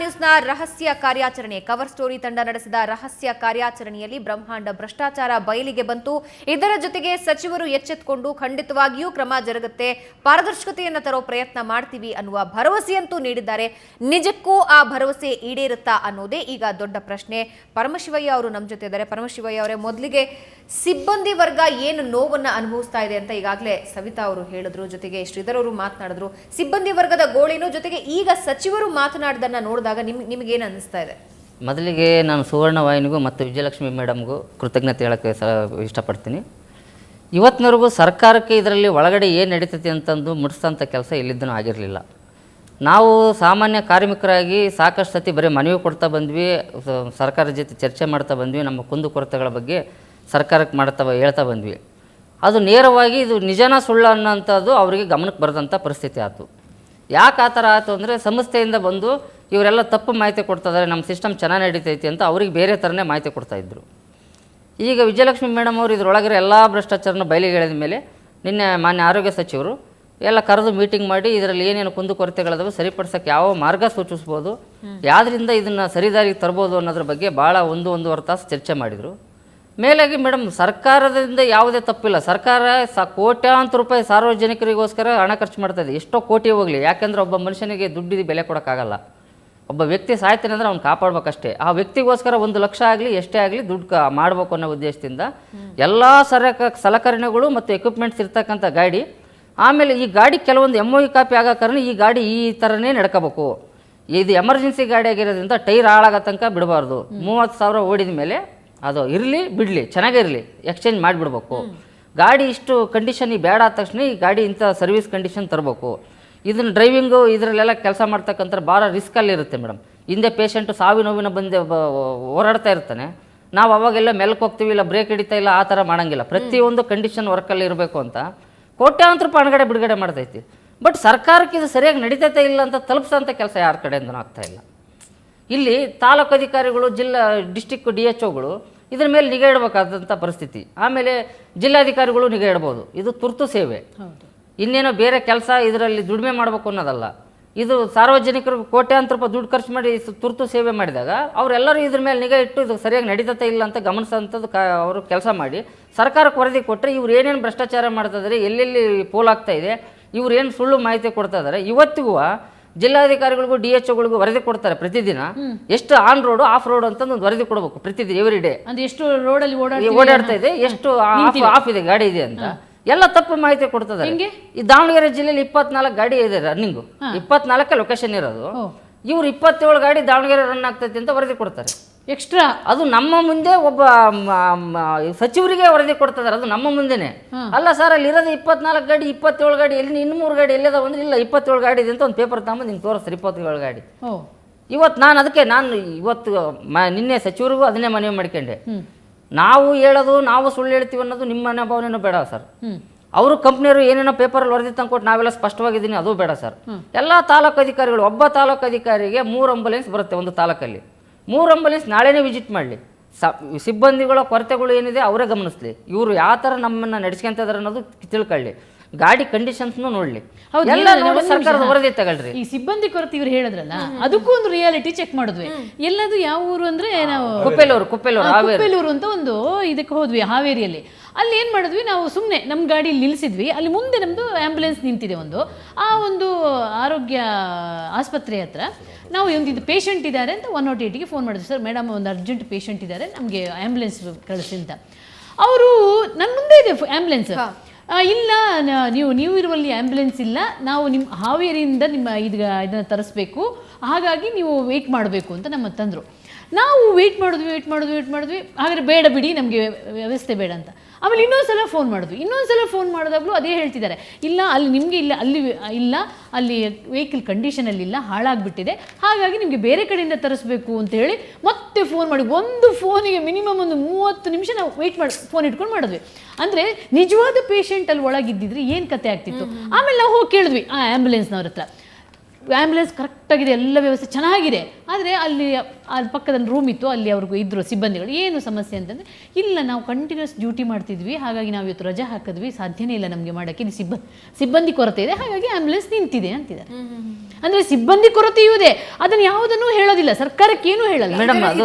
ನ್ಯೂಸ್ನ ರಹಸ್ಯ ಕಾರ್ಯಾಚರಣೆ cover story ತಂಡ ನಡೆಸಿದ ರಹಸ್ಯ ಕಾರ್ಯಾಚರಣೆಯಲ್ಲಿ ಬ್ರಹ್ಮಾಂಡ ಭ್ರಷ್ಟಾಚಾರ ಬಯಲಿಗೆ ಬಂತು. ಇದರ ಜೊತೆಗೆ ಸಚಿವರು ಎಚ್ಚೆತ್ತುಕೊಂಡು ಖಂಡಿತವಾಗಿಯೂ ಕ್ರಮ ಜರುಗುತ್ತೆ. ಪಾರದರ್ಶಕತೆಯನ್ನು ತರೋ ಪ್ರಯತ್ನ ಮಾಡ್ತೀವಿ ಅನ್ನುವ ಭರವಸೆಯಂತೂ ನೀಡಿದ್ದಾರೆ. ನಿಜಕ್ಕೂ ಆ ಭರವಸೆ ಈಡೇರುತ್ತಾ ಅನ್ನೋದೇ ಈಗ ದೊಡ್ಡ ಪ್ರಶ್ನೆ. ಪರಮಶಿವಯ್ಯ ಅವರು ನಮ್ಮ ಜೊತೆ ಇದ್ದಾರೆ. ಪರಮಶಿವಯ್ಯ ಅವರೇ, ಮೊದಲಿಗೆ ಸಿಬ್ಬಂದಿ ವರ್ಗ ಏನು ನೋವನ್ನ ಅನುಭವಿಸ್ತಾ ಇದೆ ಅಂತ ಈಗಾಗಲೇ ಸವಿತಾ ಅವರು ಹೇಳಿದ್ರು. ಜೊತೆಗೆ ಶ್ರೀಧರ್ ಅವರು ಮಾತನಾಡಿದ್ರು. ಸಿಬ್ಬಂದಿ ವರ್ಗದ ಗೋಳಿನೂ ಜೊತೆಗೆ ಈಗ ಸಚಿವರು ಮಾತನಾಡಿದನ್ನ ನೋಡಿದಾಗ ನಿಮ್, ನಿಮಗೇನು ಅನಿಸ್ತಾ ಇದೆ? ಮೊದಲಿಗೆ ನಾನು ಸುವರ್ಣ ವಾಹಿನಿಗೂ ಮತ್ತು ವಿಜಯಲಕ್ಷ್ಮಿ ಮೇಡಮ್ಗೂ ಕೃತಜ್ಞತೆ ಹೇಳೋಕ್ಕೆ ಸ, ಇಷ್ಟಪಡ್ತೀನಿ. ಇವತ್ತಿನವರೆಗೂ ಸರ್ಕಾರಕ್ಕೆ ಇದರಲ್ಲಿ ಒಳಗಡೆ ಏನು ನಡೀತೈತಿ ಅಂತಂದು ಮುಟ್ಸೋಂಥ ಕೆಲಸ ಇಲ್ಲಿದ್ದನೂ ಆಗಿರಲಿಲ್ಲ. ನಾವು ಸಾಮಾನ್ಯ ಕಾರ್ಮಿಕರಾಗಿ ಸಾಕಷ್ಟು ಸತಿ ಬರೀ ಮನವಿ ಕೊಡ್ತಾ ಬಂದ್ವಿ ಸರ್ಕಾರದ ಜೊತೆ ಚರ್ಚೆ ಮಾಡ್ತಾ ಬಂದ್ವಿ, ನಮ್ಮ ಕುಂದುಕೊರತೆಗಳ ಬಗ್ಗೆ ಸರ್ಕಾರಕ್ಕೆ ಮಾಡ್ತಾ ಹೇಳ್ತಾ ಬಂದ್ವಿ. ಅದು ನೇರವಾಗಿ ಇದು ನಿಜನ ಸುಳ್ಳು ಅನ್ನೋಂಥದ್ದು ಅವರಿಗೆ ಗಮನಕ್ಕೆ ಬರೆದಂಥ ಪರಿಸ್ಥಿತಿ ಆಯಿತು ಯಾಕೆ ಆ ಥರ ಆಯಿತು ಅಂದರೆ ಸಂಸ್ಥೆಯಿಂದ ಬಂದು ಇವರೆಲ್ಲ ತಪ್ಪು ಮಾಹಿತಿ ಕೊಡ್ತಾಯಿದ್ದಾರೆ ನಮ್ಮ ಸಿಸ್ಟಮ್ ಚೆನ್ನಾಗಿ ನಡೀತೈತಿ ಅಂತ ಅವ್ರಿಗೆ ಬೇರೆ ಥರನೇ ಮಾಹಿತಿ ಕೊಡ್ತಾಯಿದ್ರು ಈಗ ವಿಜಯಲಕ್ಷ್ಮಿ ಮೇಡಮ್ ಅವರು ಇದರೊಳಗಿರೋ ಎಲ್ಲ ಭ್ರಷ್ಟಾಚಾರನ ಬಯಲಿಗೆ ಎಳೆದ ಮೇಲೆ ನಿನ್ನೆ ಮಾನ್ಯ ಆರೋಗ್ಯ ಸಚಿವರು ಎಲ್ಲ ಕರೆದು ಮೀಟಿಂಗ್ ಮಾಡಿ ಇದರಲ್ಲಿ ಏನೇನು ಕುಂದುಕೊರತೆಗಳಿದಾವೆ ಸರಿಪಡಿಸೋಕ್ಕೆ ಯಾವ ಮಾರ್ಗ ಸೂಚಿಸ್ಬೋದು ಯಾವ್ದರಿಂದ ಇದನ್ನು ಸರಿದಾರಿಗೆ ತರ್ಬೋದು ಅನ್ನೋದ್ರ ಬಗ್ಗೆ ಭಾಳ ಒಂದು ಒಂದೂವರೆ ತಾಸು ಚರ್ಚೆ ಮಾಡಿದರು. ಮೇಲಾಗಿ ಮೇಡಮ್, ಸರ್ಕಾರದಿಂದ ಯಾವುದೇ ತಪ್ಪಿಲ್ಲ. ಸರ್ಕಾರ ಸ ಕೋಟ್ಯಾಂತರ ರೂಪಾಯಿ ಸಾರ್ವಜನಿಕರಿಗೋಸ್ಕರ ಹಣ ಖರ್ಚು ಮಾಡ್ತಾ ಇದೆ. ಎಷ್ಟೋ ಕೋಟಿ ಹೋಗಲಿ. ಯಾಕೆಂದ್ರೆ ಒಬ್ಬ ಮನುಷ್ಯನಿಗೆ ದುಡ್ಡಿಗೆ ಬೆಲೆ ಕೊಡೋಕ್ಕಾಗಲ್ಲ. ಒಬ್ಬ ವ್ಯಕ್ತಿ ಸಾಯ್ತಾನೆ ಅಂದರೆ ಅವ್ನು ಕಾಪಾಡ್ಬೇಕಷ್ಟೇ. ಆ ವ್ಯಕ್ತಿಗೋಸ್ಕರ ಒಂದು ಲಕ್ಷ ಆಗಲಿ, ಎಷ್ಟೇ ಆಗಲಿ ದುಡ್ಡು ಮಾಡಬೇಕು ಅನ್ನೋ ಉದ್ದೇಶದಿಂದ ಎಲ್ಲ ಸರಕ ಸಲಕರಣೆಗಳು ಮತ್ತು ಎಕ್ವಿಪ್ಮೆಂಟ್ಸ್ ಇರ್ತಕ್ಕಂಥ ಗಾಡಿ, ಆಮೇಲೆ ಈ ಗಾಡಿ ಕೆಲವೊಂದು ಎಂ ಒ ಕಾಪಿ ಆಗೋ ಕಾರಣ ಈ ಗಾಡಿ ಈ ಥರನೇ ನಡ್ಕೋಬೇಕು. ಇದು ಎಮರ್ಜೆನ್ಸಿ ಗಾಡಿ ಆಗಿರೋದ್ರಿಂದ ಟೈರ್ ಹಾಳಾಗೋ ತನಕ ಬಿಡಬಾರ್ದು. ಮೂವತ್ತು ಸಾವಿರ ಓಡಿದ ಮೇಲೆ ಅದು ಇರಲಿ, ಬಿಡಲಿ ಚೆನ್ನಾಗಿರಲಿ ಎಕ್ಸ್ಚೇಂಜ್ ಮಾಡಿಬಿಡ್ಬೇಕು. ಗಾಡಿ ಇಷ್ಟು ಕಂಡೀಷನ್ ಬೇಡ ಆದ ತಕ್ಷಣ ಈ ಗಾಡಿ ಇಂಥ ಸರ್ವಿಸ್ ಕಂಡೀಷನ್ ತರಬೇಕು. ಇದನ್ನ ಡ್ರೈವಿಂಗು ಇದರಲ್ಲೆಲ್ಲ ಕೆಲಸ ಮಾಡ್ತಕ್ಕಂಥ ಭಾಳ ರಿಸ್ಕಲ್ಲಿರುತ್ತೆ ಮೇಡಮ್ ಹಿಂದೆ ಪೇಷಂಟು ಸಾವಿ ನೋವಿನ ಬಂದೆ ಓಡಾಡ್ತಾ ಇರ್ತಾನೆ. ನಾವು ಅವಾಗೆಲ್ಲ ಮೆಲ್ಕ್ ಹೋಗ್ತೀವಿ, ಇಲ್ಲ ಬ್ರೇಕ್ ಹಿಡಿತಾ ಇಲ್ಲ, ಆ ಥರ ಮಾಡೋಂಗಿಲ್ಲ. ಪ್ರತಿಯೊಂದು ಕಂಡೀಷನ್ ವರ್ಕಲ್ಲಿ ಇರಬೇಕು ಅಂತ ಕೋಟ್ಯಾಂತರ ರೂಪಾಯಿ ಬಿಡುಗಡೆ ಮಾಡ್ತೈತಿ. ಬಟ್ ಸರ್ಕಾರಕ್ಕೆ ಇದು ಸರಿಯಾಗಿ ನಡೀತೈತೆ ಇಲ್ಲ ಅಂತ ತಲುಪಿಸೋಂಥ ಕೆಲಸ ಯಾರ ಕಡೆಯಿಂದನೂ ಆಗ್ತಾ ಇಲ್ಲ. ಇಲ್ಲಿ ತಾಲೂಕು ಅಧಿಕಾರಿಗಳು, ಜಿಲ್ಲಾ ಡಿಸ್ಟಿಕ್ ಡಿ ಎಚ್ ಒಗಳು ಇದ್ರ ಮೇಲೆ ನಿಗಾ ಇಡಬೇಕಾದಂಥ ಪರಿಸ್ಥಿತಿ. ಆಮೇಲೆ ಜಿಲ್ಲಾಧಿಕಾರಿಗಳು ನಿಗಾ ಇಡ್ಬೋದು. ಇದು ತುರ್ತು ಸೇವೆ. ಇನ್ನೇನೋ ಬೇರೆ ಕೆಲಸ ಇದರಲ್ಲಿ ದುಡಿಮೆ ಮಾಡಬೇಕು ಅನ್ನೋದಲ್ಲ. ಇದು ಸಾರ್ವಜನಿಕರು ಕೋಟ್ಯಾಂತರ ರೂಪಾಯಿ ದುಡ್ಡು ಖರ್ಚು ಮಾಡಿ ತುರ್ತು ಸೇವೆ ಮಾಡಿದಾಗ ಅವರೆಲ್ಲರೂ ಇದ್ರ ಮೇಲೆ ನಿಗಾ ಇಟ್ಟು ಇದು ಸರಿಯಾಗಿ ನಡೀತತೆ ಇಲ್ಲ ಅಂತ ಗಮನಿಸೋಂಥದ್ದು ಕ ಅವರು ಕೆಲಸ ಮಾಡಿ ಸರ್ಕಾರಕ್ಕೆ ವರದಿ ಕೊಟ್ಟರೆ ಇವ್ರು ಏನೇನು ಭ್ರಷ್ಟಾಚಾರ ಮಾಡ್ತಾ ಇದ್ದಾರೆ ಎಲ್ಲೆಲ್ಲಿ ಪೋಲಾಗ್ತಾ ಇದೆ ಇವ್ರು ಏನು ಸುಳ್ಳು ಮಾಹಿತಿ ಕೊಡ್ತಾ ಇದ್ದಾರೆ ಇವತ್ತಿಗೂ ಜಿಲ್ಲಾಧಿಕಾರಿಗಳಿಗೂ ಡಿ ಎಚ್ ಒಗಳಿಗೂ ವರದಿ ಕೊಡ್ತಾರೆ ಪ್ರತಿದಿನ. ಎಷ್ಟು ಆನ್ ರೋಡ್ ಆಫ್ ರೋಡ್ ಅಂತ ಒಂದು ವರದಿ ಕೊಡಬೇಕು ಪ್ರತಿದಿನ ಎವ್ರಿ ಡೇ ಎಷ್ಟು ರೋಡ್ ಅಲ್ಲಿ ಓಡಾಡ್ತಾ ಇದೆ ಎಷ್ಟು ಆಫ್ ಇದೆ ಗಾಡಿ ಇದೆ ಅಂತ. ಎಲ್ಲ ತಪ್ಪು ಮಾಹಿತಿ ಕೊಡ್ತದೆ ಈ ದಾವಣಗೆರೆ ಜಿಲ್ಲೆಯಲ್ಲಿ ಇಪ್ಪತ್ನಾಲ್ಕು ಗಾಡಿ ಇದೆ ರನ್ನಿಂಗು ಇಪ್ಪತ್ನಾಲ್ಕೇ ಲೊಕೇಶನ್ ಇರೋದು. ಇವ್ರು ಇಪ್ಪತ್ತೇಳು ಗಾಡಿ ದಾವಣಗೆರೆ ರನ್ ಆಗ್ತೈತಿ ಅಂತ ವರದಿ ಕೊಡ್ತಾರೆ. ಎಕ್ಸ್ಟ್ರಾ ಅದು ನಮ್ಮ ಮುಂದೆ ಒಬ್ಬ ಸಚಿವರಿಗೆ ವರದಿ ಕೊಡ್ತಿದ್ದಾರೆ ಅದು ನಮ್ಮ ಮುಂದೆನೆ. ಅಲ್ಲ ಸರ್ ಅಲ್ಲಿ ಇರೋದು ಇಪ್ಪತ್ನಾಲ್ಕು ಗಾಡಿ ಇಪ್ಪತ್ತೇಳು ಗಾಡಿ ಎಲ್ಲಿ ಇನ್ನೂರು ಗಾಡಿ ಎಲ್ಲಿದಾವ ಅಂದ್ರೆ ಇಲ್ಲ ಇಪ್ಪತ್ತೇಳು ಗಾಡಿ ಇದೆ ಅಂತ ಒಂದು ಪೇಪರ್ ತಗೊಂಬಂದು ನಿಂಗೆ ತೋರಿಸ್ತಾರೆ ಇಪ್ಪತ್ತೇಳು ಗಾಡಿ. ಇವತ್ತು ನಾನು ಅದಕ್ಕೆ ನಾನು ಇವತ್ತು ಮ ನಿನ್ನೆ ಸಚಿವರಿಗೂ ಅದನ್ನೇ ಮನವಿ ಮಾಡ್ಕೊಂಡೆ. ನಾವು ಹೇಳೋದು ನಾವು ಸುಳ್ಳು ಹೇಳ್ತೀವಿ ಅನ್ನೋದು ನಿಮ್ಮ ಮನೆ ಭಾವನೆನೂ ಬೇಡ ಸರ್ ಅವರು ಕಂಪ್ನಿಯವರು ಏನೇನೋ ಪೇಪರಲ್ಲಿ ವರದಿ ತಂದ್ಕೊಟ್ಟು ನಾವೆಲ್ಲ ಸ್ಪಷ್ಟವಾಗಿದ್ದೀನಿ ಅದು ಬೇಡ ಸರ್ ಎಲ್ಲ ತಾಲೂಕು ಅಧಿಕಾರಿಗಳು ಒಬ್ಬ ತಾಲೂಕು ಅಧಿಕಾರಿಗೆ ಮೂರು ಆಂಬುಲೆನ್ಸ್ ಬರುತ್ತೆ ಒಂದು ತಾಲೂಕಲ್ಲಿ. ಮೂರು ಅಂಬುಲೆನ್ಸ್ ನಾಳೆನೇ ವಿಸಿಟ್ ಮಾಡಲಿ. ಸ, ಸಿಬ್ಬಂದಿಗಳ ಕೊರತೆಗಳು ಏನಿದೆ ಅವರೇ ಗಮನಿಸ್ಲಿ. ಇವರು ಯಾವ ಥರ ನಮ್ಮನ್ನು ನಡೆಸ್ಕೊಂತ ಅನ್ನೋದು ತಿಳ್ಕೊಳ್ಳಿ. ಗಾಡಿ ಕಂಡೀಷನ್ಸ್ನು ನೋಡ್ಲಿ. ಎಲ್ಲ ನೋಡಿ ಸರ್ಕಾರದ ವರದಿ ತಗೊಳ್ರಿ. ಈ ಸಿಬ್ಬಂದಿ ಕೊರತೆ ಇವ್ರು ಹೇಳಿದ್ರಲ್ಲ ಅದಕ್ಕೂ ಒಂದು ರಿಯಾಲಿಟಿ ಚೆಕ್ ಮಾಡಿದ್ವಿ. ಎಲ್ಲದು ಯಾವ ಊರು ಅಂದ್ರೆ ನಾವು ಕುಪ್ಪೆಲೂರು ಕುಪ್ಪೆಲೂರು ಕುಪ್ಪೆಲೂರು ಅಂತ ಒಂದು ಇದಕ್ಕೆ ಹೋದ್ವಿ ಹಾವೇರಿಯಲ್ಲಿ. ಅಲ್ಲಿ ಏನು ಮಾಡಿದ್ವಿ ನಾವು ಸುಮ್ಮನೆ ನಮ್ಮ ಗಾಡಿ ನಿಲ್ಲಿಸಿದ್ವಿ ಅಲ್ಲಿ ಮುಂದೆ ನಮ್ದು ಆ್ಯಂಬುಲೆನ್ಸ್ ನಿಂತಿದೆ ಒಂದು. ಆ ಒಂದು ಆರೋಗ್ಯ ಆಸ್ಪತ್ರೆ ಹತ್ರ ನಾವು ಒಂದು ಇದು ಪೇಷಂಟ್ ಇದ್ದಾರೆ ಅಂತ ಒನ್ ನಾಟ್ ಏಯ್ಟಿಗೆ ಫೋನ್ ಮಾಡಿದ್ವಿ. ಸರ್ ಮೇಡಮ್ ಒಂದು ಅರ್ಜೆಂಟ್ ಪೇಷಂಟ್ ಇದ್ದಾರೆ ನಮಗೆ ಆ್ಯಂಬುಲೆನ್ಸ್ ಕಳಿಸಿ ಅಂತ. ಅವರು ನನ್ನ ಮುಂದೆ ಇದೆ ಆ್ಯಂಬುಲೆನ್ಸ್ ಆ, ಇಲ್ಲ ನೀವು ನೀವು ಇರುವಲ್ಲಿ ಆ್ಯಂಬುಲೆನ್ಸ್ ಇಲ್ಲ. ನಾವು ನಿಮ್ಮ ಹಾವೇರಿಯಿಂದ ನಿಮ್ಮ ಇದು, ಇದನ್ನು ತರಿಸ್ಬೇಕು. ಹಾಗಾಗಿ ನೀವು ವೆಯ್ಟ್ ಮಾಡಬೇಕು ಅಂತ ನಮ್ಮ ತಂದರು. ನಾವು ವೆಯ್ಟ್ ಮಾಡಿದ್ವಿ ವೆಯ್ಟ್ ಮಾಡಿದ್ವಿ ವೆಯ್ಟ್ ಮಾಡಿದ್ವಿ. ಹಾಗಾದರೆ ಬೇಡ ಬಿಡಿ, ನಮಗೆ ವ್ಯವಸ್ಥೆ ಬೇಡ ಅಂತ. ಆಮೇಲೆ ಇನ್ನೊಂದು ಸಲ ಫೋನ್ ಮಾಡೋದು. ಇನ್ನೊಂದು ಸಲ ಫೋನ್ ಮಾಡಿದಾಗಲೂ ಅದೇ ಹೇಳ್ತಿದ್ದಾರೆ ಇಲ್ಲ ಅಲ್ಲಿ ನಿಮಗೆ ಇಲ್ಲ ಅಲ್ಲಿ ಇಲ್ಲ ಅಲ್ಲಿ ವೆಹಿಕಲ್ ಕಂಡೀಷನಲ್ಲಿ ಇಲ್ಲ ಹಾಳಾಗಿಬಿಟ್ಟಿದೆ. ಹಾಗಾಗಿ ನಿಮಗೆ ಬೇರೆ ಕಡೆಯಿಂದ ತರಿಸ್ಬೇಕು ಅಂತ ಹೇಳಿ ಮತ್ತೆ ಫೋನ್ ಮಾಡಿ. ಒಂದು ಫೋನಿಗೆ ಮಿನಿಮಮ್ ಒಂದು ಮೂವತ್ತು ನಿಮಿಷ ನಾವು ವೆಯ್ಟ್ ಮಾಡಿ ಫೋನ್ ಇಟ್ಕೊಂಡು ಮಾಡಿದ್ವಿ. ಅಂದರೆ ನಿಜವಾದ ಪೇಷಂಟ್ ಅಲ್ಲಿ ಒಳಗಿದ್ದಿದ್ರೆ ಏನು ಕತೆ ಆಗ್ತಿತ್ತು? ಆಮೇಲೆ ನಾವು ಹೋಗಿ ಕೇಳಿದ್ವಿ ಆ ಆ್ಯಂಬುಲೆನ್ಸ್ನವ್ರ ಹತ್ರ. ಆ್ಯಂಬುಲೆನ್ಸ್ ಕರೆಕ್ಟಾಗಿದೆ ಎಲ್ಲ ವ್ಯವಸ್ಥೆ ಚೆನ್ನಾಗಿದೆ. ಆದರೆ ಅಲ್ಲಿ ಅಲ್ಲಿ ಪಕ್ಕದಲ್ಲಿ ರೂಮ್ ಇತ್ತು ಅಲ್ಲಿ ಅವ್ರಿಗೂ ಇದ್ದರು ಸಿಬ್ಬಂದಿಗಳು. ಏನು ಸಮಸ್ಯೆ ಅಂತಂದರೆ ಇಲ್ಲ ನಾವು ಕಂಟಿನ್ಯೂಸ್ ಡ್ಯೂಟಿ ಮಾಡ್ತಿದ್ವಿ ಹಾಗಾಗಿ ನಾವು ಇವತ್ತು ರಜೆ ಹಾಕಿದ್ವಿ ಸಾಧ್ಯನೇ ಇಲ್ಲ ನಮಗೆ ಮಾಡೋಕ್ಕೆ. ಇಲ್ಲಿ ಸಿಬ್ಬಂದಿ ಸಿಬ್ಬಂದಿ ಕೊರತೆ ಇದೆ ಹಾಗಾಗಿ ಆ್ಯಂಬುಲೆನ್ಸ್ ನಿಂತಿದೆ ಅಂತಿದ್ದಾರೆ. ಅಂದರೆ ಸಿಬ್ಬಂದಿ ಕೊರತೆಯೂ ಇದೆ. ಅದನ್ನು ಯಾವುದನ್ನು ಹೇಳೋದಿಲ್ಲ ಸರ್ಕಾರಕ್ಕೆ ಏನು ಹೇಳಲ್ಲ. ಮೇಡಮ್ ಅದು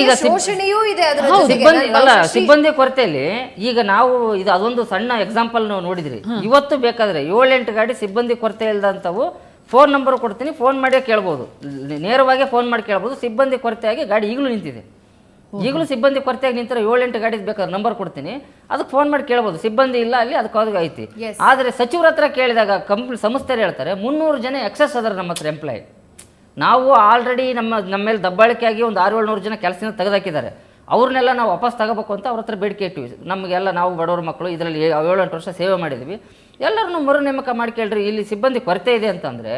ಈಗ ಶೋಷಣೆಯೂ ಇದೆ ಸಿಬ್ಬಂದಿ ಅಲ್ಲ ಸಿಬ್ಬಂದಿ ಕೊರತೆಯಲ್ಲಿ ಈಗ ನಾವು ಇದು ಅದೊಂದು ಸಣ್ಣ ಎಕ್ಸಾಂಪಲ್ ನಾವು ನೋಡಿದ್ರಿ. ಇವತ್ತು ಬೇಕಾದ್ರೆ ಏಳೆಂಟು ಗಾಡಿ ಸಿಬ್ಬಂದಿ ಕೊರತೆ ಇಲ್ದಂಥವು ಫೋನ್ ನಂಬರ್ ಕೊಡ್ತೀನಿ ಫೋನ್ ಮಾಡಿ ಕೇಳ್ಬೋದು. ನೇರವಾಗಿ ಫೋನ್ ಮಾಡಿ ಕೇಳ್ಬೋದು. ಸಿಬ್ಬಂದಿ ಕೊರತೆಯಾಗಿ ಗಾಡಿ ಈಗಲೂ ನಿಂತಿದೆ. ಈಗಲೂ ಸಿಬ್ಬಂದಿ ಕೊರತೆಯಾಗಿ ನಿಂತಿರೋ ಏಳೆಂಟು ಗಾಡಿ ಬೇಕಾದ್ರೆ ನಂಬರ್ ಕೊಡ್ತೀನಿ. ಅದಕ್ಕೆ ಫೋನ್ ಮಾಡಿ ಕೇಳ್ಬೋದು. ಸಿಬ್ಬಂದಿ ಇಲ್ಲ ಅಲ್ಲಿ ಅದಕ್ಕೆ ಅದು ಐತಿ. ಆದರೆ ಸಚಿವರ ಹತ್ರ ಕೇಳಿದಾಗ ಕಂಪ್ನಿ ಸಂಸ್ಥೆ ಹೇಳ್ತಾರೆ ಮುನ್ನೂರು ಜನ ಎಕ್ಸಸ್ ಅದರ ನಮ್ಮ ಹತ್ರ ಎಂಪ್ಲಾಯ್ ನಾವು ಆಲ್ರೆಡಿ ನಮ್ಮ ನಮ್ಮ ಮೇಲೆ ದಬ್ಬಾಳಿಕೆಯಾಗಿ ಒಂದು ಆರು ಏಳ್ನೂರು ಜನ ಕೆಲಸದಿಂದ ತೆಗೆದಾಕಿದ್ದಾರೆ. ಅವ್ರನ್ನೆಲ್ಲ ನಾವು ವಾಪಸ್ ತಗೋಬೇಕು ಅಂತ ಅವ್ರ ಹತ್ರ ಬೇಡಿಕೆ ಇಟ್ಟಿವಿ. ನಮಗೆಲ್ಲ ನಾವು ಬಡವ್ರ ಮಕ್ಕಳು ಇದರಲ್ಲಿ ಏಳೆಂಟು ವರ್ಷ ಸೇವೆ ಮಾಡಿದ್ವಿ ಎಲ್ಲರನ್ನೂ ಮರು ನೇಮಕ ಮಾಡಿ ಕೇಳ್ರಿ, ಇಲ್ಲಿ ಸಿಬ್ಬಂದಿ ಕೊರತೆ ಇದೆ ಅಂತಂದರೆ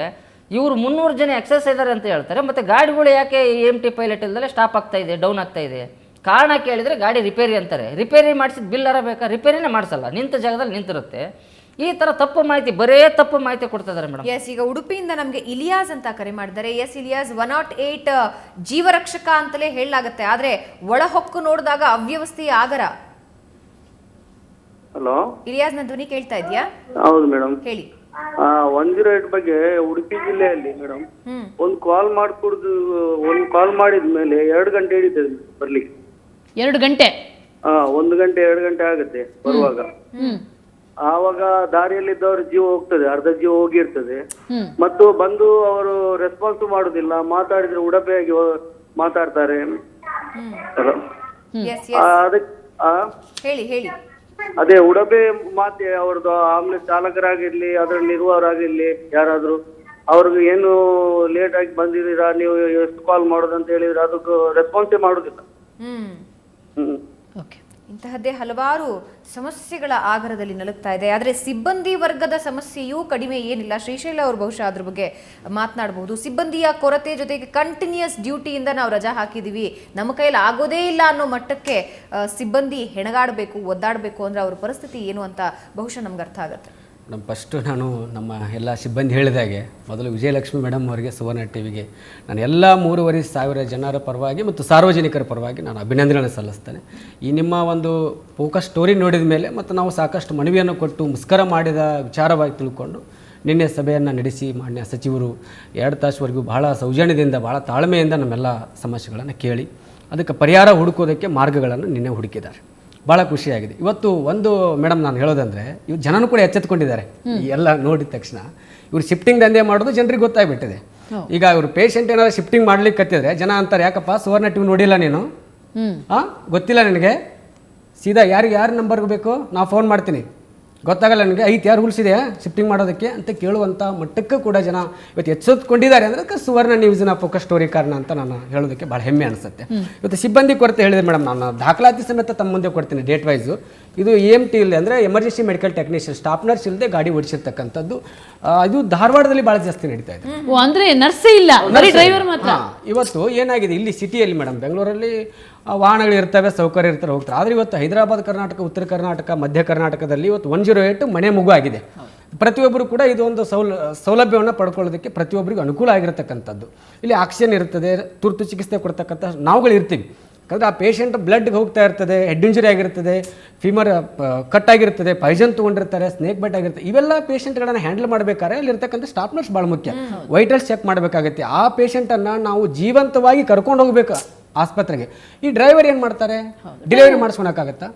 ಇವರು ಮುನ್ನೂರು ಜನ ಎಕ್ಸಸ್ ಇದ್ದಾರೆ ಅಂತ ಹೇಳ್ತಾರೆ, ಮತ್ತು ಗಾಡಿಗಳು ಯಾಕೆ ಎಂ ಟಿ ಪೈಲಟ್ ಇಲ್ದಲೆ ಸ್ಟಾಪ್ ಆಗ್ತಾ ಇದೆ ಡೌನ್ ಆಗ್ತಾ ಇದೆ? ಕಾರಣ ಕೇಳಿದರೆ ಗಾಡಿ ರಿಪೇರಿ ಅಂತಾರೆ. ರಿಪೇರಿ ಮಾಡಿಸಿದ ಬಿಲ್ ಬೇಕಾ? ರಿಪೇರಿನೇ ಮಾಡಿಸಲ್ಲ, ನಿಂತ ಜಾಗದಲ್ಲಿ ನಿಂತಿರುತ್ತೆ. ಈ ಥರ ತಪ್ಪು ಮಾಹಿತಿ, ಬರೇ ತಪ್ಪು ಮಾಹಿತಿ ಕೊಡ್ತಿದ್ದಾರೆ ಮೇಡಮ್ ಎಸ್ ಈಗ ಉಡುಪಿಯಿಂದ ನಮಗೆ ಇಲಿಯಾಸ್ ಅಂತ ಕರೆ ಮಾಡಿದ್ದಾರೆ. Yes Ilyas one naught eight ಜೀವರಕ್ಷಕ ಅಂತಲೇ ಹೇಳಲಾಗುತ್ತೆ. ಆದರೆ ಒಳಹೊಕ್ಕು ನೋಡಿದಾಗ ಅವ್ಯವಸ್ಥೆಯ ಆಗರ. ಹಲೋ? ಇಲಿಯಾಸ್ ನನ್ನ ಧ್ವನಿ ಕೇಳ್ತಾ ಇದೆಯಾ? ಹೌದು ಮೇಡಮ್. ಹೇಳಿ. ಒನ್ ಜೀರೋ ಏಟ್ ಬಗ್ಗೆ ಉಡುಪಿ ಜಿಲ್ಲೆಯಲ್ಲಿ ಮೇಡಮ್ ಹ್ಮ್. ಒಂದು ಕಾಲ್ ಮಾಡ್ಕೊಡ್ದು ಒಂದು ಕಾಲ್ ಮಾಡಿದ ಮೇಲೆ ಎರಡು ಗಂಟೆ ಹಿಡಿತದೆ ಬರ್ಲಿಕ್ಕೆ. ಎರಡು ಗಂಟೆ? ಹಾ ಒಂದು ಗಂಟೆ ಎರಡು ಗಂಟೆ ಆಗುತ್ತೆ ಬರುವಾಗ. ಹ್ಮ್. ಆವಾಗ ದಾರಿಯಲ್ಲಿದ್ದವ್ರ ಜೀವ ಹೋಗ್ತದೆ ಅರ್ಧ ಜೀವ ಹೋಗಿರ್ತದೆ. ಹ್ಮ್. ಮತ್ತು ಬಂದು ಅವರು ರೆಸ್ಪಾನ್ಸ್ ಮಾಡುದಿಲ್ಲ ಮಾತಾಡಿದ್ರೆ ಉಡಪೆಯಾಗಿ ಹೋ- ಮಾತಾಡ್ತಾರೆ. ಹಲೋ? ಎಸ್ ಎಸ್ ಅದಕ್ಕೆ ಆ? ಹೇಳಿ ಹೇಳಿ. ಅದೇ ಉಡಬೆ ಮಾತೆ ಅವ್ರದ್ದು ಆಂಬುಲೆನ್ಸ್ ಚಾಲಕರಾಗಿರ್ಲಿ ಅದ್ರಲ್ಲಿ ಇರುವವರಾಗಿರ್ಲಿ ಯಾರಾದ್ರೂ ಅವ್ರಿಗೆ ಏನು ಲೇಟ್ ಆಗಿ ಬಂದಿದ್ದೀರಾ ನೀವು ಎಷ್ಟು ಕಾಲ್ ಮಾಡೋದು ಅಂತ ಹೇಳಿದ್ರೆ ಅದಕ್ಕೆ ರೆಸ್ಪಾನ್ಸೇ ಮಾಡೋದಿಲ್ಲ. ಹ್ಮ್. ಹ್ಮ್. ಓಕೆ ಇಂತಹದ್ದೇ ಹಲವಾರು ಸಮಸ್ಯೆಗಳ ಆಗರದಲ್ಲಿ ನಲುಗ್ತಾ ಇದೆ. ಆದರೆ ಸಿಬ್ಬಂದಿ ವರ್ಗದ ಸಮಸ್ಯೆಯೂ ಕಡಿಮೆ ಏನಿಲ್ಲ. ಶ್ರೀಶೈಲ ಅವರು ಬಹುಶಃ ಅದ್ರ ಬಗ್ಗೆ ಮಾತನಾಡಬಹುದು ಸಿಬ್ಬಂದಿಯ ಕೊರತೆ ಜೊತೆಗೆ ಕಂಟಿನ್ಯೂಸ್ ಡ್ಯೂಟಿಯಿಂದ ನಾವು ರಜಾ ಹಾಕಿದೀವಿ. ನಮ್ಮ ಕೈಯಲ್ಲಿ ಆಗೋದೇ ಇಲ್ಲ ಅನ್ನೋ ಮಟ್ಟಕ್ಕೆ ಸಿಬ್ಬಂದಿ ಹೆಣಗಾಡಬೇಕು, ಒದ್ದಾಡಬೇಕು ಅಂದ್ರೆ ಅವ್ರ ಪರಿಸ್ಥಿತಿ ಏನು ಅಂತ ಬಹುಶಃ ನಮ್ಗೆ ಅರ್ಥ ಆಗುತ್ತೆ. ನಮ್ಮ ಫಸ್ಟು ನಾನು ನಮ್ಮ ಎಲ್ಲ ಸಿಬ್ಬಂದಿ ಹೇಳಿದಾಗೆ ಮೊದಲು ವಿಜಯಲಕ್ಷ್ಮಿ ಮೇಡಮ್ ಅವರಿಗೆ, ಸುವರ್ಣ ಟಿ ವಿಗೆ ನಾನು ಎಲ್ಲ ಮೂರುವರೆ ಸಾವಿರ ಜನರ ಪರವಾಗಿ ಮತ್ತು ಸಾರ್ವಜನಿಕರ ಪರವಾಗಿ ನಾನು ಅಭಿನಂದನೆ ಸಲ್ಲಿಸ್ತೇನೆ. ಈ ನಿಮ್ಮ ಒಂದು ಫೋಕಸ್ ಸ್ಟೋರಿ ನೋಡಿದ ಮೇಲೆ ಮತ್ತು ನಾವು ಸಾಕಷ್ಟು ಮನವಿಯನ್ನು ಕೊಟ್ಟು ಮುಸ್ಕರ ಮಾಡಿದ ವಿಚಾರವಾಗಿ ತಿಳ್ಕೊಂಡು ನಿನ್ನೆ ಸಭೆಯನ್ನು ನಡೆಸಿ ಮಾನ್ಯ ಸಚಿವರು ಎರಡು ತಾಸುವರೆಗೂ ಬಹಳ ಸೌಜನ್ಯದಿಂದ, ಬಹಳ ತಾಳ್ಮೆಯಿಂದ ನಮ್ಮೆಲ್ಲ ಸಮಸ್ಯೆಗಳನ್ನು ಕೇಳಿ, ಅದಕ್ಕೆ ಪರಿಹಾರ ಹುಡುಕೋದಕ್ಕೆ ಮಾರ್ಗಗಳನ್ನು ನಿನ್ನೆ ಹುಡುಕಿದ್ದಾರೆ. ಭಾಳ ಖುಷಿಯಾಗಿದೆ. ಇವತ್ತು ಒಂದು ಮೇಡಮ್ ನಾನು ಹೇಳೋದಂದ್ರೆ ಇವ್ರು ಜನನು ಕೂಡ ಎಚ್ಚೆತ್ಕೊಂಡಿದ್ದಾರೆ. ಈ ಎಲ್ಲ ನೋಡಿದ ತಕ್ಷಣ ಇವ್ರು ಶಿಫ್ಟಿಂಗ್ ದಂಧೆ ಮಾಡೋದು ಜನರಿಗೆ ಗೊತ್ತಾಗ್ಬಿಟ್ಟಿದೆ. ಈಗ ಇವ್ರು ಪೇಷಂಟ್ ಏನಾದ್ರು ಶಿಫ್ಟಿಂಗ್ ಮಾಡ್ಲಿಕ್ಕೆ ಕತ್ತಿದ್ರೆ ಜನ ಅಂತಾರೆ ಯಾಕಪ್ಪ ಸುವರ್ಣ ಟಿವಿ ನೋಡಿಲ್ಲ ನೀನು? ಹಾಂ ಗೊತ್ತಿಲ್ಲ ನಿನಗೆ? ಸೀದಾ ಯಾರಿಗೆ ಯಾರು ನಂಬರ್ಗೆ ಬೇಕು? ನಾವು ಫೋನ್ ಮಾಡ್ತೀನಿ. ಗೊತ್ತಾಗಲ್ಲ ನನಗೆ. ಐತಿ ಯಾರು ರೂಲ್ಸ್ ಇದೆ ಶಿಫ್ಟಿಂಗ್ ಮಾಡೋದಕ್ಕೆ ಅಂತ ಕೇಳುವಂಥ ಮಟ್ಟಕ್ಕೆ ಕೂಡ ಜನ ಇವತ್ತು ಎಚ್ಚೆತ್ಕೊಂಡಿದ್ದಾರೆ ಅಂದರೆ ಸುವರ್ಣ ನ್ಯೂಸ್ನ ಫೋಕಸ್ ಸ್ಟೋರಿ ಕಾರಣ ಅಂತ ನಾನು ಹೇಳೋದಕ್ಕೆ ಭಾಳ ಹೆಮ್ಮೆ ಅನಿಸುತ್ತೆ. ಇವತ್ತು ಸಿಬ್ಬಂದಿ ಕೊರತೆ ಹೇಳಿದೆ ಮೇಡಮ್ ನಾನು ದಾಖಲಾತಿ ಸಮೇತ ತಮ್ಮ ಮುಂದೆ ಕೊಡ್ತೀನಿ ಡೇಟ್ ವೈಸು ಇದು ಎ ಎಂ ಟಿ ಇಲ್ಲದೆ ಅಂದರೆ emergency medical technician staff nurse ಇಲ್ಲದೆ ಗಾಡಿ ಓಡಿಸಿರ್ತಕ್ಕಂಥದ್ದು. ಇದು ಧಾರವಾಡದಲ್ಲಿ ಭಾಳ ಜಾಸ್ತಿ ನಡೀತಾ ಇದೆ. ಅಂದರೆ ನರ್ಸೇ ಇಲ್ಲ ಡ್ರೈವರ್ ಮಾತ್ರ. ಇವತ್ತು ಏನಾಗಿದೆ ಇಲ್ಲಿ ಸಿಟಿಯಲ್ಲಿ ಮೇಡಮ್ ಬೆಂಗಳೂರಲ್ಲಿ ವಾಹನಗಳು ಇರ್ತವೆ ಸೌಕರ್ಯ ಇರ್ತಾರೆ ಹೋಗ್ತಾರೆ. ಆದರೆ ಇವತ್ತು ಹೈದರಾಬಾದ್ ಕರ್ನಾಟಕ ಉತ್ತರ ಕರ್ನಾಟಕ ಮಧ್ಯ ಕರ್ನಾಟಕದಲ್ಲಿ ಇವತ್ತು ಒನ್ ಜೀರೋ ಏಟ್ ಮನೆ ಮಗು ಆಗಿದೆ ಪ್ರತಿಯೊಬ್ಬರು ಕೂಡ ಇದೊಂದು ಸೌಲ ಸೌಲಭ್ಯವನ್ನು ಪಡ್ಕೊಳ್ಳೋದಕ್ಕೆ ಪ್ರತಿಯೊಬ್ಬರಿಗೂ ಅನುಕೂಲ ಆಗಿರತಕ್ಕಂಥದ್ದು. ಇಲ್ಲಿ ಆಕ್ಸಿಜನ್ ಇರ್ತದೆ ತುರ್ತು ಚಿಕಿತ್ಸೆ ಕೊಡ್ತಕ್ಕಂಥ ನಾವುಗಳು ಇರ್ತೀವಿ ಯಾಕಂದರೆ ಆ ಪೇಷಂಟ್ ಬ್ಲಡ್ಗೆ ಹೋಗ್ತಾ ಇರ್ತದೆ ಹೆಡ್ ಇಂಜುರಿ ಆಗಿರ್ತದೆ ಫೀಮರ್ ಕಟ್ ಆಗಿರ್ತದೆ ಪೈಜನ್ ತೊಗೊಂಡಿರ್ತಾರೆ ಸ್ನೇಕ್ ಬೈಟ್ ಆಗಿರ್ತದೆ ಇವೆಲ್ಲ ಪೇಷಂಟ್ಗಳನ್ನು ಹ್ಯಾಂಡಲ್ ಮಾಡಬೇಕಾದ್ರೆ ಅಲ್ಲಿರ್ತಕ್ಕಂಥ ಸ್ಟಾಪ್ ನರ್ಸ್ ಭಾಳ ಮುಖ್ಯ. ವೈಟಲ್ಸ್ ಚೆಕ್ ಮಾಡಬೇಕಾಗುತ್ತೆ. ಆ ಪೇಷಂಟನ್ನು ನಾವು ಜೀವಂತವಾಗಿ ಕರ್ಕೊಂಡು ಹೋಗ್ಬೇಕು ಆಸ್ಪತ್ರೆಗೆ. ಈ ಡ್ರೈವರ್ ಏನು ಮಾಡ್ತಾರೆ? ಡೆಲಿವರಿ ಮಾಡಿಸ್ಕೊಳಕ್ಕಾಗತ್ತಾ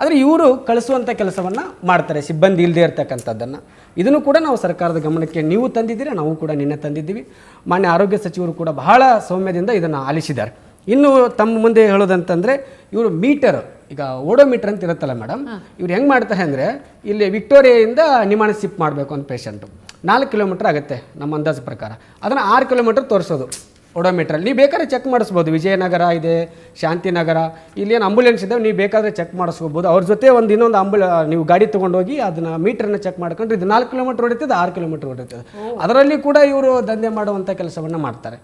ಆದರೆ ಇವರು ಕಳಿಸುವಂಥ ಕೆಲಸವನ್ನು ಮಾಡ್ತಾರೆ ಸಿಬ್ಬಂದಿ ಇಲ್ಲದೆ ಇರ್ತಕ್ಕಂಥದ್ದನ್ನು. ಇದನ್ನು ಕೂಡ ನಾವು ಸರ್ಕಾರದ ಗಮನಕ್ಕೆ ನೀವು ತಂದಿದ್ದೀರಿ ನಾವು ಕೂಡ ನಿನ್ನೆ ತಂದಿದ್ದೀವಿ. ಮಾನ್ಯ ಆರೋಗ್ಯ ಸಚಿವರು ಕೂಡ ಬಹಳ ಸೌಮ್ಯದಿಂದ ಇದನ್ನು ಆಲಿಸಿದ್ದಾರೆ. ಇನ್ನು ತಮ್ಮ ಮುಂದೆ ಹೇಳೋದಂತಂದರೆ ಇವರು ಮೀಟರ್ ಈಗ ಓಡೋಮೀಟರ್ ಅಂತ ಇರುತ್ತಲ್ಲ ಮೇಡಮ್ ಇವ್ರು ಹೆಂಗೆ ಮಾಡ್ತಾರೆ ಅಂದರೆ ಇಲ್ಲಿ ವಿಕ್ಟೋರಿಯಾದಿಂದ ನಿಮಾಣ ಸಿಪ್ ಮಾಡಬೇಕು ಅಂತ ಪೇಷಂಟು ನಾಲ್ಕು ಕಿಲೋಮೀಟ್ರ್ ಆಗುತ್ತೆ ನಮ್ಮ ಅಂದಾಜು ಪ್ರಕಾರ. ಅದನ್ನು ಆರು ಕಿಲೋಮೀಟ್ರ್ ತೋರಿಸೋದು ಓಡೋಮೀಟ್ರಲ್ಲಿ ನೀವು ಬೇಕಾದ್ರೆ ಚೆಕ್ ಮಾಡಿಸ್ಬೋದು. ವಿಜಯನಗರ ಇದೆ ಶಾಂತಿನಗರ ಇಲ್ಲೇನು ಆಂಬುಲೆನ್ಸ್ ಇದೆ ನೀವು ಬೇಕಾದರೆ ಚೆಕ್ ಮಾಡಿಸ್ಕೋಬೋದು. ಅವ್ರ ಜೊತೆ ಒಂದು ಇನ್ನೊಂದು ಆಂಬುಲ ನೀವು ಗಾಡಿ ತೊಗೊಂಡೋಗಿ ಅದನ್ನ ಮೀಟ್ರನ್ನ ಚೆಕ್ ಮಾಡ್ಕೊಂಡ್ರೆ ಇದು ನಾಲ್ಕು ಕಿಲೋಮೀಟ್ರ್ ಹೊಡಿತದೆ ಆರು ಕಿಲೋಮೀಟ್ರ್ ಹೊಡಿತದೆ ಅದರಲ್ಲಿ ಕೂಡ ಇವರು ದಂಧೆ ಮಾಡುವಂಥ ಕೆಲಸವನ್ನು ಮಾಡ್ತಾರೆ.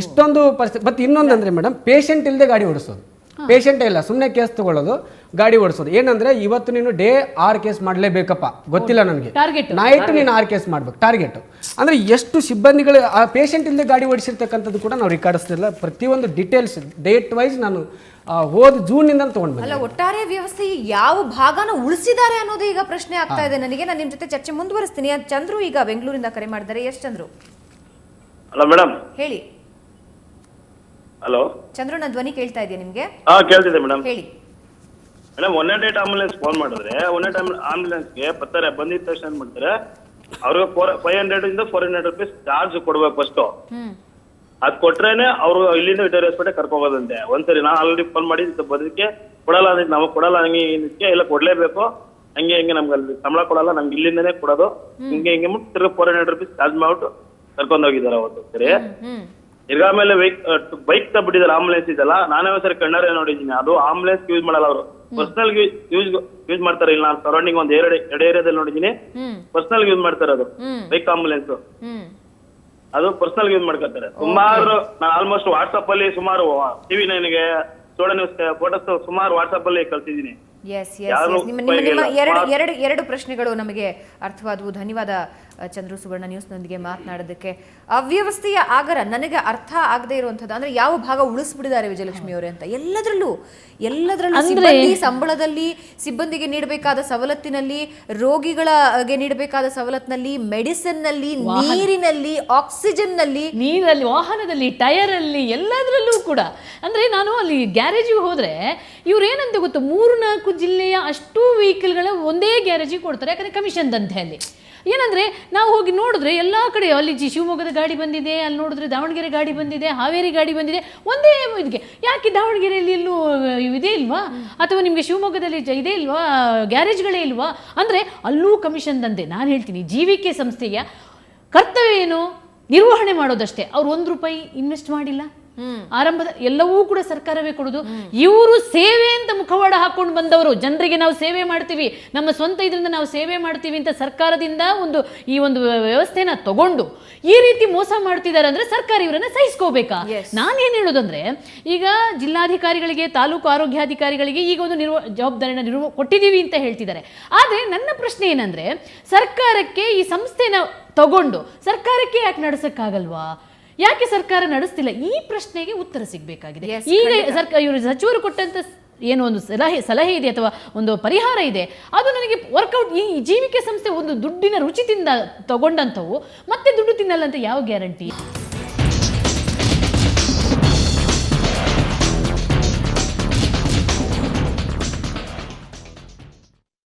ಇಷ್ಟೊಂದು ಪರಿಸ್ಥಿತಿ ಮತ್ತು ಇನ್ನೊಂದು ಅಂದರೆ ಮೇಡಮ್ ಪೇಷಂಟ್ ಇಲ್ಲದೆ ಗಾಡಿ ಓಡಿಸೋದು. ಪೇಷಂಟೇ ಇಲ್ಲ ಸುಮ್ಮನೆ ಕೇಸ್ ತಗೊಳ್ಳೋದು ಗಾಡಿ ಓಡಿಸೋದು. ಏನಂದ್ರೆ ಇವತ್ತು ನೀನು ಡೇ ಆರ್ ಕೇಸ್ ಮಾಡಲೇಬೇಕಪ್ಪ. ಗೊತ್ತಿಲ್ಲ ನನಗೆ. ನೈಟ್ ನೀನು ಆರ್ ಕೇಸ್ ಮಾಡ್ಬೇಕು. ಟಾರ್ಗೆಟ್ ಅಂದ್ರೆ ಎಷ್ಟು ಸಿಬ್ಬಂದಿಗಳು ಆ ಪೇಷಂಟ್ ಇಲ್ಲದೆ ಗಾಡಿ ಓಡಿಸಿರ್ತಕ್ಕಂಥದ್ದು ಕೂಡ ನಾವು ರೆಕಾರ್ಡಿಸ್ತಿಲ್ಲ ಪ್ರತಿಯೊಂದು ಡೀಟೇಲ್ಸ್ ಡೇಟ್ ವೈಸ್ ನಾನು ಹೋದ ಜೂನ್ನಿಂದ ಅಲ್ಲ ಒಟ್ಟಾರೆ ವ್ಯವಸ್ಥೆ ಯಾವ ಭಾಗನ ಉಳಿಸಿದ್ದಾರೆ ಅನ್ನೋದು ಈಗ ಪ್ರಶ್ನೆ ಆಗ್ತಾ ಇದೆ. ನನಗೆ ನಾನು ನಿಮ್ಮ ಜೊತೆ ಚರ್ಚೆ ಮುಂದುವರಿಸ್ತೀನಿ. ಚಂದ್ರು ಈಗ ಬೆಂಗಳೂರಿಂದ ಕರೆ ಮಾಡಿದ್ದಾರೆ. ಎಸ್ ಚಂದ್ರು. ಹಲೋ ಮೇಡಮ್ ಹೇಳಿ. ಹಲೋ? ಚಂದ್ರನ ಧ್ವನಿ ಕೇಳ್ತಾ ಇದೆಯಾ ನಿಮ್ಗೆ? ಹಾ ಕೇಳ್ತಿದೆ ಮೇಡಮ್ ಹೇಳಿ. Madam one date ambulance phone ಮಾಡಿದ್ರೆ ಒನ್ ಆಂಬುಲೆನ್ಸ್ಗೆ ಬರ್ತಾರೆ ಬಂದಿದ ತಕ್ಷಣ ಏನ್ ಮಾಡ್ತಾರೆ? ಅವ್ರಿಗೆ ಫೋರ್ ಫೈವ್ ಹಂಡ್ರೆಡ್ ಇಂದ ಫೋರ್ ಹಂಡ್ರೆಡ್ ರುಪೀಸ್ ಚಾರ್ಜ್ ಕೊಡ್ಬೇಕು ಫಸ್ಟ್ ಹ್ಮ್. ಅದ್ ಕೊಟ್ರೇನೆ ಅವರು ಇಲ್ಲಿಂದ ವಿಟರ್ ಹಾಸ್ಪಿಟಲ್ ಕರ್ಕೋಬೋದಂತೆ ಒಂದ್ಸರಿ ನಾನು ಆಲ್ರೆಡಿ ಫೋನ್ ಮಾಡಿ ಬದಕ್ಕೆ ಕೊಡಲ್ಲ ಅಂದ್ರೆ ನಮಗೆ ಕೊಡಲ್ಲ ಹಂಗೆ ಇದಕ್ಕೆ ಎಲ್ಲ ಕೊಡ್ಲೇಬೇಕು. ಹಂಗೆ ಹಿಂಗೆ ನಮ್ಗೆ ಅಲ್ಲಿ ಸಂಬಳ ಕೊಡಲ್ಲ ನಮ್ಗೆ ಇಲ್ಲಿಂದನೇ ಕೊಡೋದು. ಹಿಂಗೆ ಹಿಂಗೆ ಮುಟ್ಟಿ ತಿರ್ಗಿ ಫೋರ್ ಹಂಡ್ರೆಡ್ ರುಪೀಸ್ ಚಾರ್ಜ್ ಮಾಡ್ಬಿಟ್ಟು ಕರ್ಕೊಂಡು ಹೋಗಿದ್ದಾರೆ ಅವತ್ತು. ಸರಿ? ಹ್ಮ್. ತಿರ್ಗಾ ಮೇಲೆ ಬೈಕ್ ಬೈಕ್ ತಬ್ಬಿಟ್ಟಿದ್ದಾರೆ ಆಂಬುಲೆನ್ಸ್ ಇದೆಲ್ಲ. ನಾನೇ ಒಂದ್ಸರಿ ಕಣ್ಣಾರೆ ನೋಡಿದ್ದೀನಿ. ಅದು ಆಂಬುಲೆನ್ಸ್ ಯೂಸ್ ಮಾಡಲ್ಲ ಅವರು. ಪರ್ಸನಲ್ ಯೂಸ್ ಯೂಸ್ ಮಾಡ್ತಾರೆ ಇಲ್ಲ. ನಾನು ಸರೌಂಡಿಂಗ್ ಒಂದ್ ಎರಡು ಎರಡು ಏರಿಯಾದಲ್ಲಿ ನೋಡಿದ್ದೀನಿ. ಹ್ಮ್. ಪರ್ಸನಲ್ ಯೂಸ್ ಮಾಡ್ತಾರೆ ಅದು. ಬೈಕ್ ಆಂಬುಲೆನ್ಸ್ ಅದು ಪರ್ಸನಲ್ ಯೂಸ್ ಮಾಡ್ಕೊತಾರೆ. ಸುಮಾರು ನಾನು ಆಲ್ಮೋಸ್ಟ್ ವಾಟ್ಸ್ಆಪ್ ಅಲ್ಲಿ ಸುಮಾರು ಟಿವಿ ನೈನ್ಗೆ ಸೋಡ ನ್ಯೂಸ್ ಫೋಟೋಸ್ ಸುಮಾರು ವಾಟ್ಸ್ಆಪ್ ಅಲ್ಲಿ ಕಳ್ಸಿದ್ದೀನಿ. ಎಸ್ ಎಸ್ ನಿಮ್ಮ. ಎರಡು ಎರಡು ಎರಡು ಪ್ರಶ್ನೆಗಳು ನಮಗೆ ಅರ್ಥವಾದವು. ಧನ್ಯವಾದ. ಚಂದ್ರು ಸುವರ್ಣ ನ್ಯೂಸ್ನೊಂದಿಗೆ ಮಾತನಾಡೋದಕ್ಕೆ ಅವ್ಯವಸ್ಥೆಯ ಆಗರ ನನಗೆ ಅರ್ಥ ಆಗದೆ ಇರುವಂಥದ್ದು. ಅಂದ್ರೆ ಯಾವ ಭಾಗ ಉಳಿಸ್ಬಿಡಿದ್ದಾರೆ ವಿಜಯಲಕ್ಷ್ಮಿ ಅವರೇ ಅಂತ? ಎಲ್ಲದರಲ್ಲೂ ಎಲ್ಲದರಲ್ಲೂ ಸಿಬ್ಬಂದಿ ಸಂಬಳದಲ್ಲಿ ಸಿಬ್ಬಂದಿಗೆ ನೀಡಬೇಕಾದ ಸವಲತ್ತಿನಲ್ಲಿ ರೋಗಿಗಳಿಗೆ ನೀಡಬೇಕಾದ ಸವಲತ್ತಿನಲ್ಲಿ ಮೆಡಿಸಿನ್ನಲ್ಲಿ ನೀರಿನಲ್ಲಿ ಆಕ್ಸಿಜನ್ನಲ್ಲಿ ನೀರಲ್ಲಿ ವಾಹನದಲ್ಲಿ ಟಯರಲ್ಲಿ ಎಲ್ಲದರಲ್ಲೂ ಕೂಡ. ಅಂದ್ರೆ ನಾನು ಅಲ್ಲಿ ಗ್ಯಾರೇಜಿಗೆ ಹೋದ್ರೆ ಇವ್ರು ಏನಂತ ಗೊತ್ತು? ಮೂರು ನಾಲ್ಕು ಜಿಲ್ಲೆಯ ಅಷ್ಟು ವೆಹಿಕಲ್ಗಳ ಒಂದೇ ಗ್ಯಾರೇಜಿಗೆ ಕೊಡ್ತಾರೆ. ಯಾಕಂದ್ರೆ ಕಮಿಷನ್ ದಂತೆ ಅಲ್ಲಿ ಏನಂದರೆ, ನಾವು ಹೋಗಿ ನೋಡಿದ್ರೆ ಎಲ್ಲ ಕಡೆ ಅಲ್ಲಿ ಜಿ ಶಿವಮೊಗ್ಗದ ಗಾಡಿ ಬಂದಿದೆ, ಅಲ್ಲಿ ನೋಡಿದ್ರೆ ದಾವಣಗೆರೆ ಗಾಡಿ ಬಂದಿದೆ, ಹಾವೇರಿ ಗಾಡಿ ಬಂದಿದೆ, ಒಂದೇ ಇದಕ್ಕೆ ಯಾಕೆ ದಾವಣಗೆರೆಯಲ್ಲಿ ಎಲ್ಲೂ ಇದೇ ಇಲ್ವಾ? ಅಥವಾ ನಿಮಗೆ ಶಿವಮೊಗ್ಗದಲ್ಲಿ ಇದೇ ಇಲ್ವಾ? ಗ್ಯಾರೇಜ್ಗಳೇ ಇಲ್ವಾ? ಅಂದರೆ ಅಲ್ಲೂ ಕಮಿಷನ್ ದಂತೆ. ನಾನು ಹೇಳ್ತೀನಿ ಜಿ ವಿ ಕೆ ಸಂಸ್ಥೆಯ ಕರ್ತವ್ಯ ಏನು? ನಿರ್ವಹಣೆ ಮಾಡೋದಷ್ಟೇ. ಅವ್ರು ಒಂದು ರೂಪಾಯಿ ಇನ್ವೆಸ್ಟ್ ಮಾಡಿಲ್ಲ. ಆರಂಭದ ಎಲ್ಲವೂ ಕೂಡ ಸರ್ಕಾರವೇ ಕೊಡೋದು. ಇವರು ಸೇವೆ ಅಂತ ಮುಖವಾಡ ಹಾಕೊಂಡು ಬಂದವರು ಜನರಿಗೆ ನಾವು ಸೇವೆ ಮಾಡ್ತೀವಿ ನಮ್ಮ ಸ್ವಂತ ಇದರಿಂದ ನಾವು ಸೇವೆ ಮಾಡ್ತೀವಿ ಅಂತ ಸರ್ಕಾರದಿಂದ ಒಂದು ಈ ಒಂದು ವ್ಯವಸ್ಥೆನ ತಗೊಂಡು ಈ ರೀತಿ ಮೋಸ ಮಾಡ್ತಿದ್ದಾರೆ ಅಂದ್ರೆ ಸರ್ಕಾರ ಇವರನ್ನ ಸಹಿಸ್ಕೋಬೇಕಾ? ನಾನೇನ್ ಹೇಳೋದಂದ್ರೆ ಈಗ ಜಿಲ್ಲಾಧಿಕಾರಿಗಳಿಗೆ ತಾಲೂಕು ಆರೋಗ್ಯಾಧಿಕಾರಿಗಳಿಗೆ ಈಗ ಒಂದು ನಿರ್ವ ಜವಾಬ್ದಾರಿನ ನಿರ್ವ ಕೊಟ್ಟಿದ್ದೀವಿ ಅಂತ ಹೇಳ್ತಿದ್ದಾರೆ. ಆದ್ರೆ ನನ್ನ ಪ್ರಶ್ನೆ ಏನಂದ್ರೆ ಸರ್ಕಾರಕ್ಕೆ ಈ ಸಂಸ್ಥೆನ ತಗೊಂಡು ಸರ್ಕಾರಕ್ಕೆ ಯಾಕೆ ನಡೆಸಕ್ಕಾಗಲ್ವಾ? ಯಾಕೆ ಸರ್ಕಾರ ನಡೆಸ್ತಿಲ್ಲ? ಈ ಪ್ರಶ್ನೆಗೆ ಉತ್ತರ ಸಿಗಬೇಕಾಗಿದೆ. ಈಗ ಸರ್ಕಾರ ಇವರು ಸಚಿವರು ಕೊಟ್ಟಂತ ಏನೋ ಏನು ಒಂದು ಸಲಹೆ ಸಲಹೆ ಇದೆ ಅಥವಾ ಒಂದು ಪರಿಹಾರ ಇದೆ? ಅದು ನನಗೆ ವರ್ಕೌಟ್ ಈ ಜೀವಿಕೆ ಸಂಸ್ಥೆ ಒಂದು ದುಡ್ಡಿನ ರುಚಿ ತಿಂದ ತಗೊಂಡಂಥವು ಮತ್ತೆ ದುಡ್ಡು ತಿನ್ನಲ್ಲ ಅಂತ ಯಾವ ಗ್ಯಾರಂಟಿ?